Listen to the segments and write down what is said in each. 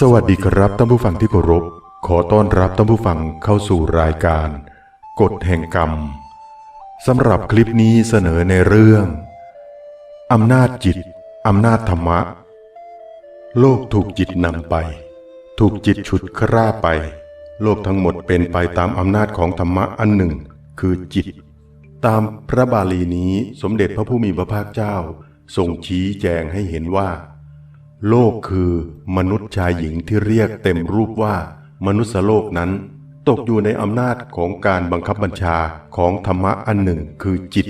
สวัสดีครับท่านผู้ฟังที่เคารพ ขอต้อนรับท่านผู้ฟังเข้าสู่รายการ กฎแห่งกรรมสำหรับคลิปนี้เสนอในเรื่องอำนาจจิตอำนาจธรรมะ โลกถูกจิตนำไป ถูกจิตฉุดคร่าไป โลกทั้งหมดเป็นไปตามอำนาจของธรรมะอันหนึ่ง คือจิต ตามพระบาลีนี้สมเด็จพระผู้มีพระภาคเจ้าทรงชี้แจงให้เห็นว่า โลกคือมนุษย์ชายหญิงที่เรียกเต็มรูปว่ามนุษยโลกนั้น ตกอยู่ในอำนาจของการบังคับบัญชาของธรรมะอันหนึ่งคือจิต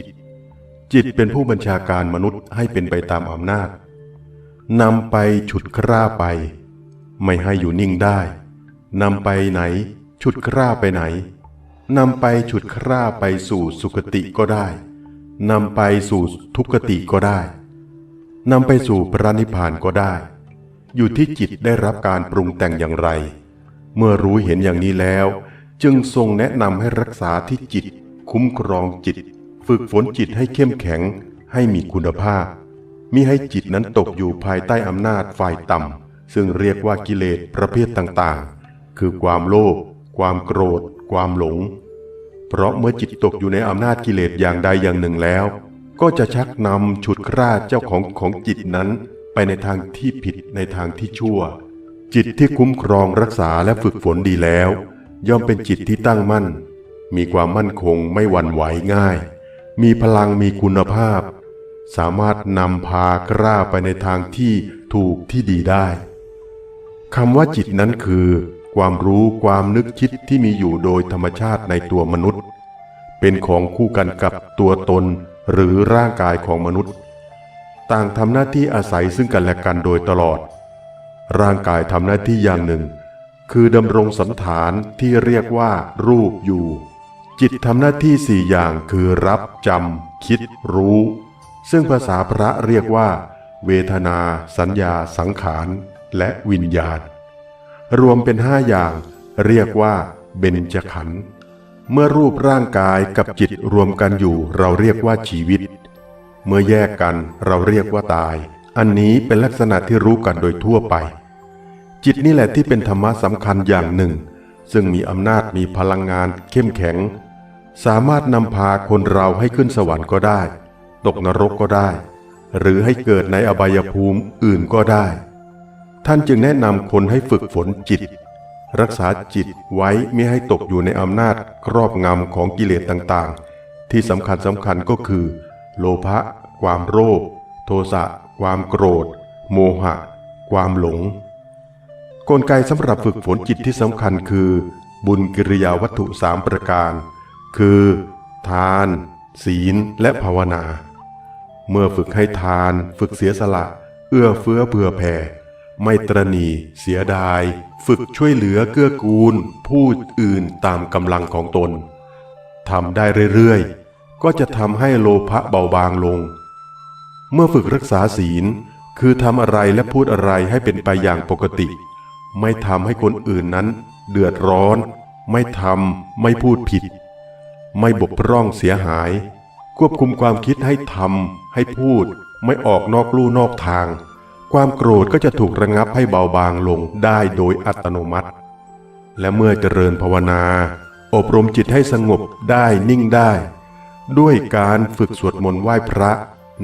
จิตเป็นผู้บัญชาการมนุษย์ให้เป็นไปตามอำนาจนำไปฉุดคร่าไป ไม่ให้อยู่นิ่งได้นำไปไหน ฉุดคร่าไปไหนนำไปฉุดคร่าไปสู่สุคติก็ได้นำไปสู่ทุกขติก็ได้ นำไปสู่พระนิพพานก็ได้ อยู่ที่จิตได้รับการปรุงแต่งอย่างไร เมื่อรู้เห็นอย่างนี้แล้ว จึงทรงแนะนำให้รักษาที่จิต คุ้มครองจิต ฝึกฝนจิตให้เข้มแข็ง ให้มีคุณภาพมิให้จิตนั้นตกอยู่ภายใต้อำนาจฝ่ายต่ำซึ่งเรียกว่ากิเลสประเภทต่างๆ คือความโลภความโกรธ ความหลง เพราะเมื่อจิตตกอยู่ในอำนาจกิเลสอย่างใดอย่างหนึ่งแล้ว ก็จะชักนำฉุดคร่าเจ้าของของจิตนั้น ไปในทางที่ผิดในทางที่ชั่ว จิตที่คุ้มครองรักษาและฝึกฝนดีแล้ว ย่อมเป็นจิตที่ตั้งมั่น มีความมั่นคงไม่หวั่นไหวง่าย มีพลังมีคุณภาพ สามารถนำพากล้าไปในทางที่ถูกที่ดีได้คำว่าจิตนั้นคือ ความรู้ความนึกคิดที่มีอยู่โดยธรรมชาติในตัวมนุษย์ เป็นของคู่กันกับตัวตน หรือร่างกายของมนุษย์ ต่างทำหน้าที่อาศัยซึ่งกันและกันโดยตลอด ร่างกายทำหน้าที่อย่างหนึ่ง คือดำรงสันฐานที่เรียกว่า รูปอยู่ จิตทำหน้าที่สี่อย่างคือรับจำคิดรู้ ซึ่งภาษาพระเรียกว่า เวทนา สัญญา สังขาร และวิญญาณ รวมเป็นห้าอย่างเรียกว่าเบญจขันธ์ เมื่อรูปร่างกายกับจิตรวมกันอยู่เราเรียกว่าชีวิต เมื่อแยกกันเราเรียกว่าตาย อันนี้เป็นลักษณะที่รู้กันโดยทั่วไป จิตนี่แหละที่เป็นธรรมะสำคัญอย่างหนึ่ง ซึ่งมีอำนาจมีพลังงานเข้มแข็ง สามารถนำพาคนเราให้ขึ้นสวรรค์ก็ได้ ตกนรกก็ได้ หรือให้เกิดในอบายภูมิอื่นก็ได้ ท่านจึงแนะนำคนให้ฝึกฝนจิต รักษาจิตไว้ไม่ให้ตกอยู่ในอำนาจครอบงำของกิเลสต่างๆ ที่สำคัญสำคัญก็คือ โลภะความโลภโทสะความโกรธ โมหะ ความหลง กลไกสำหรับฝึกฝนจิตที่สำคัญคือ บุญกิริยาวัตถุสามประการ คือ ทาน ศีล และภาวนา เมื่อฝึกให้ทาน ฝึกเสียสละ เอื้อเฟื้อเผื่อแผ่ ไม่ตรณี เสียดาย ฝึกช่วยเหลือเกื้อกูล ผู้อื่นตามกำลังของตนทำได้เรื่อยๆ ก็จะทำให้โลภะเบาบางลง เมื่อฝึกรักษาศีล คือทำอะไรและพูดอะไรให้เป็นไปอย่างปกติ ไม่ทำให้คนอื่นนั้น เดือดร้อน ไม่ทำไม่พูดผิด ไม่บกพร่องเสียหาย ควบคุมความคิดให้ทำให้พูด ไม่ออกนอกลู่นอกทาง ความโกรธก็จะถูกระงับให้เบาบางลงได้โดยอัตโนมัติ และเมื่อเจริญภาวนา อบรมจิตให้สงบได้นิ่งได้ ด้วยการฝึกสวดมนต์ไหว้พระ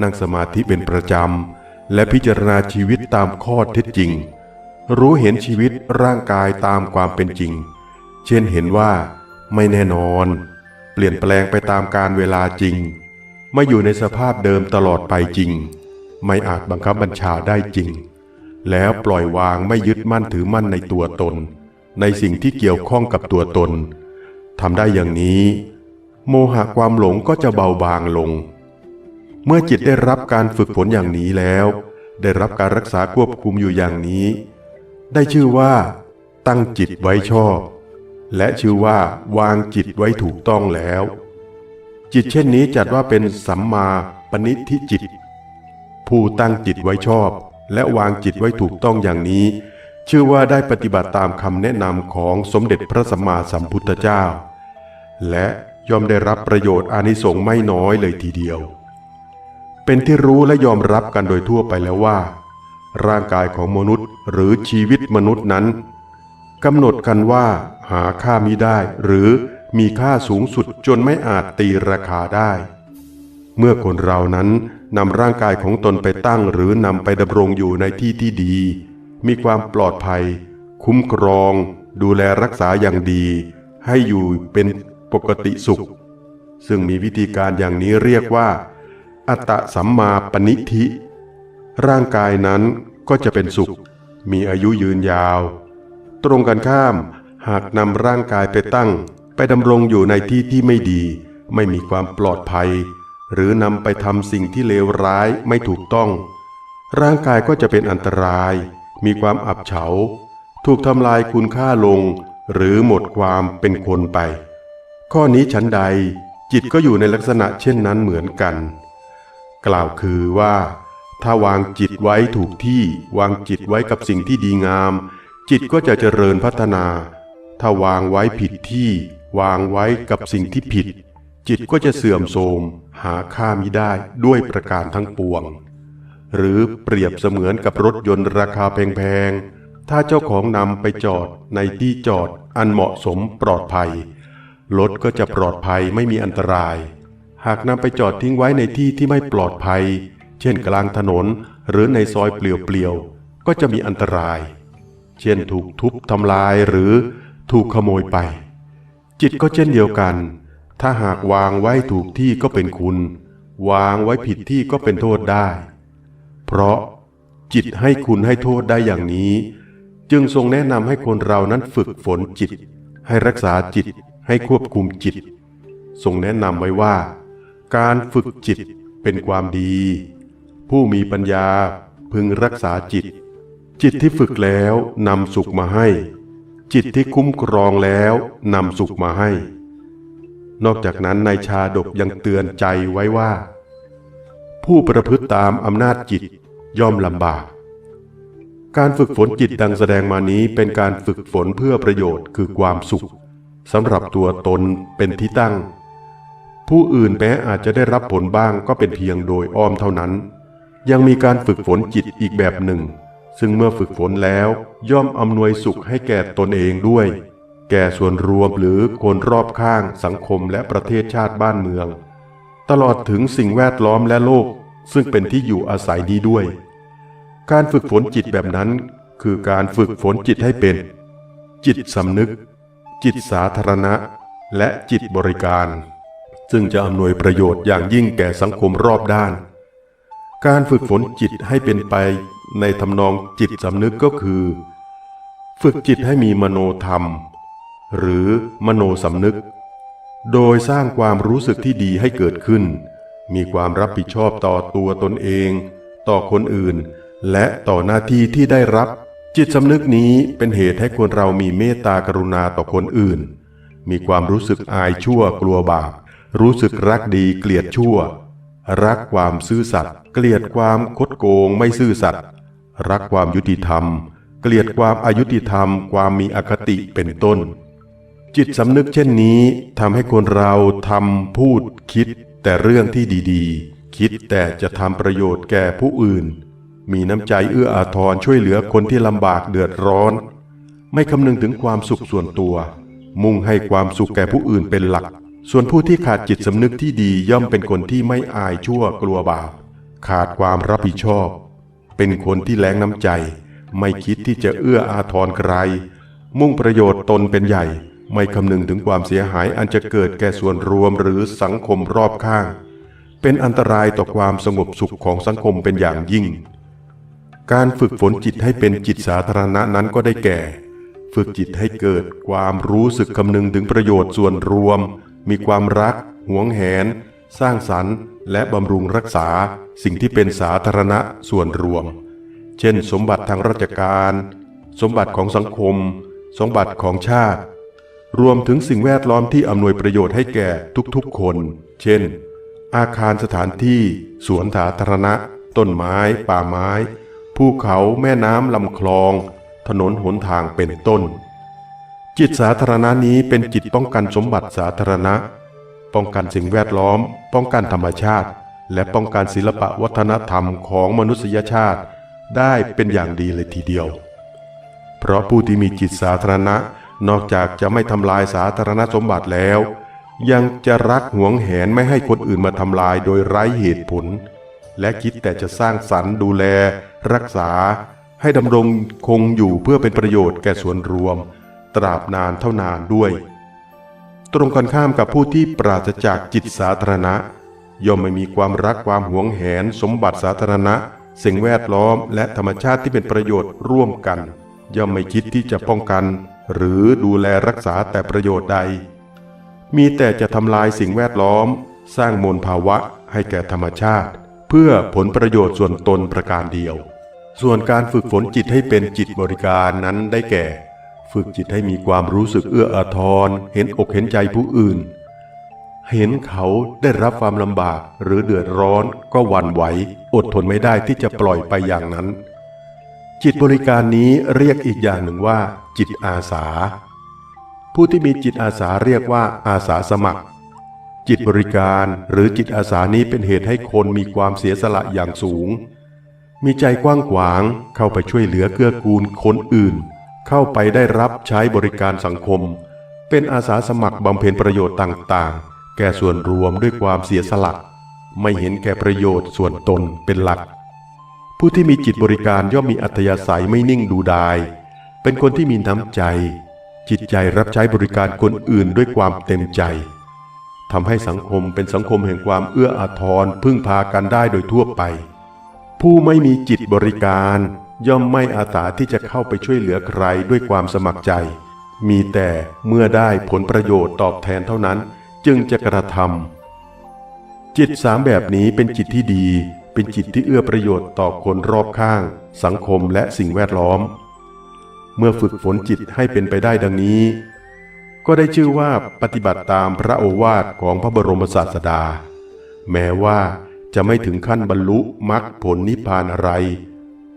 นั่งสมาธิเป็นประจำ และพิจารณาชีวิตตามข้อเท็จจริง รู้เห็นชีวิตร่างกายตามความเป็นจริง เช่นเห็นว่าไม่แน่นอน เปลี่ยนแปลงไปตามการเวลาจริง ไม่อยู่ในสภาพเดิมตลอดไปจริง ไม่อาจบังคับบัญชาได้จริง แล้วปล่อยวางไม่ยึดมั่นถือมั่นในตัวตน ในสิ่งที่เกี่ยวข้องกับตัวตนทำได้อย่างนี้ โมหะความหลงก็จะเบาบางลง เมื่อจิตได้รับการฝึกฝนอย่างนี้แล้ว ได้รับการรักษาควบคุมอยู่อย่างนี้ ได้ชื่อว่า ตั้งจิตไว้ชอบ และชื่อว่าวางจิตไว้ถูกต้องแล้วจิตเช่นนี้จัดว่าเป็นสัมมาปณิธิจิต ผู้ตั้งจิตไว้ชอบ และวางจิตไว้ถูกต้องอย่างนี้ ชื่อว่าได้ปฏิบัติตามคำแนะนำของสมเด็จพระสัมมาสัมพุทธเจ้า และย่อมได้รับประโยชน์อานิสงส์ไม่น้อยเลยทีเดียว เป็นที่รู้และยอมรับกันโดยทั่วไปแล้วว่า ร่างกายของมนุษย์หรือชีวิตมนุษย์นั้นกำหนดกันว่าหาค่ามิได้หรือมีค่าสูงสุดจนไม่อาจตีราคาได้ เมื่อคนเรานั้น นำร่างกายของตนไปตั้งหรือนำไปดำรงอยู่ในที่ที่ดี มีความปลอดภัย คุ้มครอง ดูแลรักษาอย่างดี ให้อยู่เป็นปกติสุข ซึ่งมีวิธีการอย่างนี้เรียกว่า อัตสัมมาปณิธิ ร่างกายนั้นก็จะเป็นสุข มีอายุยืนยาว ตรงกันข้าม หากนำร่างกายไปตั้ง ไปดำรงอยู่ในที่ที่ไม่ดี ไม่มีความปลอดภัย หรือนำไปทำสิ่งที่เลวร้ายไม่ถูกต้อง ร่างกายก็จะเป็นอันตราย มีความอับเฉา ถูกทำลายคุณค่าลง หรือหมดความเป็นคนไป ข้อนี้ฉันใด จิตก็อยู่ในลักษณะเช่นนั้นเหมือนกัน กล่าวคือว่า ถ้าวางจิตไว้ถูกที่วางจิตไว้กับสิ่งที่ดีงาม จิตก็จะเจริญพัฒนา ถ้าวางไว้ผิดที่ วางไว้กับสิ่งที่ผิด จิตก็จะเสื่อมโทรม หาค่ามิได้ด้วยประการทั้งปวง หรือเปรียบเสมือนกับรถยนต์ราคาแพงๆ ถ้าเจ้าของนำไปจอดในที่จอดอันเหมาะสมปลอดภัย รถก็จะปลอดภัยไม่มีอันตราย หากนำไปจอดทิ้งไว้ในที่ที่ไม่ปลอดภัย เช่นกลางถนนหรือในซอยเปลี่ยวๆ ก็จะมีอันตราย เช่นถูกทุบทำลายหรือถูกขโมยไป จิตก็เช่นเดียวกัน ถ้าหากวางไว้ถูกที่ก็เป็นคุณ วางไว้ผิดที่ก็เป็นโทษได้ เพราะจิตให้คุณให้โทษได้อย่างนี้ จึงทรงแนะนำให้คนเรานั้นฝึกฝนจิต ให้รักษาจิตให้ควบคุมจิต ทรงแนะนำไว้ว่า การฝึกจิตเป็นความดี ผู้มีปัญญาพึงรักษาจิต จิตที่ฝึกแล้วนำสุขมาให้ จิตที่คุ้มครองแล้วนำสุขมาให้ นอกจากนั้นนายชาดกยังเตือนใจไว้ว่า ผู้ประพฤติตามอำนาจจิตย่อมลำบาก การฝึกฝนจิตดังแสดงมานี้เป็นการฝึกฝนเพื่อประโยชน์คือความสุขสำหรับตัวตนเป็นที่ตั้ง ผู้อื่นแม้อาจจะได้รับผลบ้างก็เป็นเพียงโดยอ้อมเท่านั้น ยังมีการฝึกฝนจิตอีกแบบหนึ่ง ซึ่งเมื่อฝึกฝนแล้วย่อมอำนวยสุขให้แก่ตนเองด้วย แก่ส่วนรวมหรือคนรอบข้างสังคมและประเทศชาติบ้านเมือง ตลอดถึงสิ่งแวดล้อมและโลก ซึ่งเป็นที่อยู่อาศัยดีด้วย การฝึกฝนจิตแบบนั้น คือการฝึกฝนจิตให้เป็น จิตสำนึก จิตสาธารณะ และจิตบริการ ซึ่งจะอำนวยประโยชน์อย่างยิ่งแก่สังคมรอบด้าน การฝึกฝนจิตให้เป็นไปในทำนองจิตสำนึกก็คือ ฝึกจิตให้มีมโนธรรม หรือมโนสำนึก โดยสร้างความรู้สึกที่ดีให้เกิดขึ้น มีความรับผิดชอบต่อตัวตนเอง ต่อคนอื่น และต่อหน้าที่ที่ได้รับ จิตสำนึกนี้เป็นเหตุให้คนเรามีเมตตากรุณาต่อคนอื่น มีความรู้สึกอายชั่วกลัวบาป รู้สึกรักดีเกลียดชั่ว รักความซื่อสัตย์เกลียดความคดโกงไม่ซื่อสัตย์รักความยุติธรรม เกลียดความอายุติธรรม ความมีอคติเป็นต้น จิตสำนึกเช่นนี้ทำให้คนเราทำพูดคิด แต่เรื่องที่ดีๆ คิดแต่จะทำประโยชน์แก่ผู้อื่น มีน้ำใจเอื้ออาทรช่วยเหลือคนที่ลำบากเดือดร้อน ไม่คำนึงถึงความสุขส่วนตัว มุ่งให้ความสุขแก่ผู้อื่นเป็นหลัก ส่วนผู้ที่ขาดจิตสำนึกที่ดีย่อมเป็นคนที่ไม่อายชั่วกลัวบาปขาดความรับผิดชอบ เป็นคนที่แรงน้ำใจ ไม่คิดที่จะเอื้ออาทรใคร มุ่งประโยชน์ตนเป็นใหญ่ ไม่คำนึงถึงความเสียหายอันจะเกิดแก่ส่วนรวมหรือสังคมรอบข้าง เป็นอันตรายต่อความสงบสุขของสังคมเป็นอย่างยิ่ง การฝึกฝนจิตให้เป็นจิตสาธารณะนั้นก็ได้แก่ ฝึกจิตให้เกิดความรู้สึกคำนึงถึงประโยชน์ส่วนรวม มีความรัก หวงแหน สร้างสรรค์ และบำรุงรักษาสิ่งที่เป็นสาธารณะส่วนรวม เช่น สมบัติทางราชการ สมบัติของสังคม สมบัติของชาติ รวมถึงสิ่งแวดล้อมที่อำนวยประโยชน์ให้แก่ทุกๆคน เช่น อาคารสถานที่ สวนสาธารณะ ต้นไม้ ป่าไม้ ภูเขาแม่น้ำลำคลอง ถนนหนทางเป็นต้น จิตสาธารณะนี้เป็นจิตป้องกันสมบัติสาธารณะ ป้องกันสิ่งแวดล้อม ป้องกันธรรมชาติ และป้องกันศิลปะวัฒนธรรมของมนุษยชาติ ได้เป็นอย่างดีเลยทีเดียว เพราะผู้ที่มีจิตสาธารณะ นอกจากจะไม่ทำลายสาธารณสมบัติแล้ว ยังจะรักหวงแหนไม่ให้คนอื่นมาทำลายโดยไร้เหตุผล และคิดแต่จะสร้างสรรค์ดูแล รักษา ให้ดำรงคงอยู่เพื่อเป็นประโยชน์แก่ส่วนรวม ตราบนานเท่านานด้วย ตรงกันข้ามกับผู้ที่ปราศจากจิตสาธารณะ ย่อมไม่มีความรักความหวงแหน สมบัติสาธารณะ สิ่งแวดล้อม และธรรมชาติที่เป็นประโยชน์ร่วมกัน ย่อมไม่คิดที่จะป้องกัน หรือดูแลรักษาแต่ประโยชน์ใด มีแต่จะทำลายสิ่งแวดล้อม สร้างมลภาวะให้แก่ธรรมชาติ เพื่อผลประโยชน์ส่วนตนประการเดียว ส่วนการฝึกฝนจิตให้เป็นจิตบริการนั้นได้แก่ ฝึกจิตให้มีความรู้สึกเอื้ออาทร เห็นอกเห็นใจผู้อื่น เห็นเขาได้รับความลำบากหรือเดือดร้อนก็หวั่นไหว อดทนไม่ได้ที่จะปล่อยไปอย่างนั้น จิตบริการนี้เรียกอีกอย่างหนึ่งว่า จิตอาสา ผู้ที่มีจิตอาสาเรียกว่าอาสาสมัคร จิตบริการหรือจิตอาสานี้เป็นเหตุให้คนมีความเสียสละอย่างสูง มีใจกว้างขวางเข้าไปช่วยเหลือเกื้อกูลคนอื่น เข้าไปได้รับใช้บริการสังคม เป็นอาสาสมัครบำเพ็ญประโยชน์ต่างๆ แก่ส่วนรวมด้วยความเสียสละ ไม่เห็นแก่ประโยชน์ส่วนตนเป็นหลัก ผู้ที่มีจิตบริการย่อมมีอัธยาศัยไม่นิ่งดูดาย เป็นคนที่มีน้ำใจ จิตใจรับใช้บริการคนอื่นด้วยความเต็มใจทำให้สังคมเป็นสังคมแห่งความเอื้ออาทรพึ่งพากันได้โดยทั่วไป ผู้ไม่มีจิตบริการย่อมไม่อาสาที่จะเข้าไปช่วยเหลือใครด้วยความสมัครใจ มีแต่เมื่อได้ผลประโยชน์ตอบแทนเท่านั้น จึงจะกระทำจิตสามแบบนี้เป็นจิตที่ดี เป็นจิตที่เอื้อประโยชน์ต่อคนรอบข้าง สังคมและสิ่งแวดล้อม เมื่อฝึกฝนจิตให้เป็นไปได้ดังนี้ ก็ได้ชื่อว่าปฏิบัติตามพระโอวาทของพระบรมศาสดา แม้ว่าจะไม่ถึงขั้นบรรลุมรรคผลนิพพานอะไร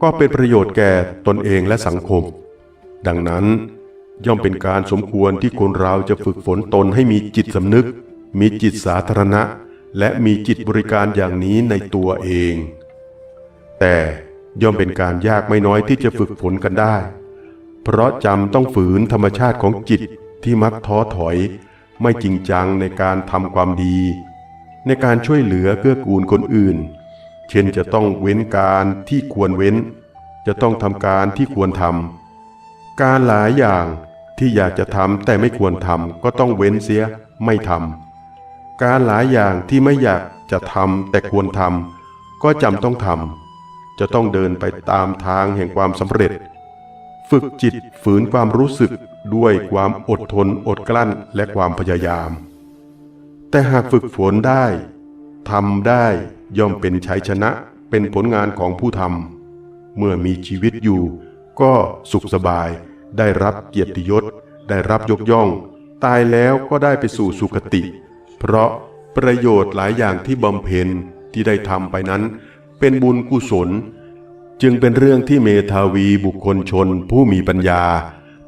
ก็เป็นประโยชน์แก่ตนเองและสังคม ดังนั้นย่อมเป็นการสมควรที่คนเราจะฝึกฝนตนให้มีจิตสำนึก มีจิตสาธารณะ และมีจิตบริการอย่างนี้ในตัวเอง แต่ย่อมเป็นการยากไม่น้อยที่จะฝึกฝนกันได้ เพราะจำต้องฝืนธรรมชาติของจิตที่มักท้อถอย ไม่จริงจังในการทำความดี ในการช่วยเหลือเกื้อกูลคนอื่น เช่นจะต้องเว้นการที่ควรเว้น จะต้องทำการที่ควรทำการหลายอย่างที่อยากจะทำแต่ไม่ควรทำก็ต้องเว้นเสียไม่ทำ การหลายอย่างที่ไม่อยากจะทำแต่ควรทำก็จำต้องทำจะต้องเดินไปตามทางแห่งความสำเร็จ ฝึกจิตฝืนความรู้สึกด้วยความอดทนอดกลั้นและความพยายาม แต่หากฝึกฝนได้ทำได้ย่อมเป็นชัยชนะเป็นผลงานของผู้ทำเมื่อมีชีวิตอยู่ ก็สุขสบายได้รับเกียรติยศ ได้รับยกย่อง ตายแล้วก็ได้ไปสู่สุคติ เพราะประโยชน์หลายอย่างที่บำเพ็ญที่ได้ทำไปนั้น เป็นบุญกุศล จึงเป็นเรื่องที่เมธาวีบุคคลชน ผู้มีปัญญา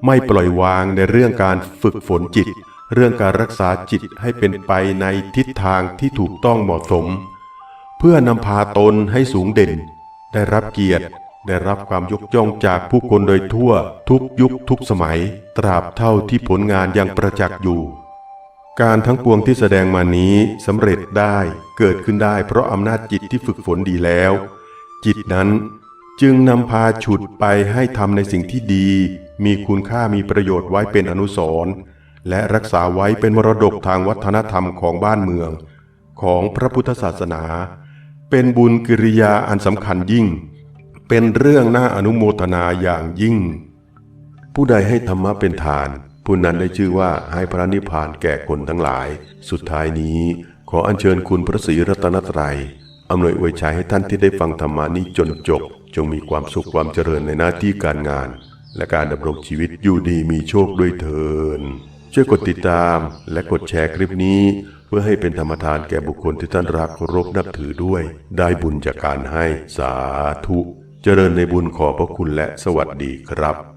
ไม่ปล่อยวางในเรื่องการฝึกฝนจิต เรื่องการรักษาจิตให้เป็นไปในทิศทางที่ถูกต้องเหมาะสม เพื่อนำพาตนให้สูงเด่น ได้รับเกียรติได้รับความยกย่องจากผู้คนโดยทั่วทุกยุคทุกสมัย ตราบเท่าที่ผลงานยังประจักษ์อยู่ การทั้งปวงที่แสดงมานี้สำเร็จได้เกิดขึ้นได้เพราะอำนาจจิตที่ฝึกฝนดีแล้ว จิตนั้นจึงนำพาฉุดไปให้ทำในสิ่งที่ดี มีคุณค่ามีประโยชน์ไว้เป็นอนุสรณ์และรักษาไว้เป็นมรดกทางวัฒนธรรมของบ้านเมือง ของพระพุทธศาสนา เป็นบุญกิริยาอันสำคัญยิ่ง เป็นเรื่องน่าอนุโมทนาอย่างยิ่ง ผู้ใดให้ธรรมะเป็นทาน ผู้นั้นได้ชื่อว่าให้พระนิพพานแก่คนทั้งหลาย สุดท้ายนี้ขออัญเชิญคุณพระศรีรัตนตรัยอำนวยอวยชัยให้ท่านที่ได้ฟังธรรมานี้จนจบ จงมีความสุขความเจริญในหน้าที่การงาน และการดำรงชีวิตอยู่ดีมีโชคด้วยเถินช่วยกดติดตามและกดแชร์คลิปนี้ เพื่อให้เป็นธรรมทานแก่บุคคลที่ท่านรักเคารพนับถือด้วย ได้บุญจากการให้สาธุ เจริญในบุญขอบพระคุณและสวัสดีครับ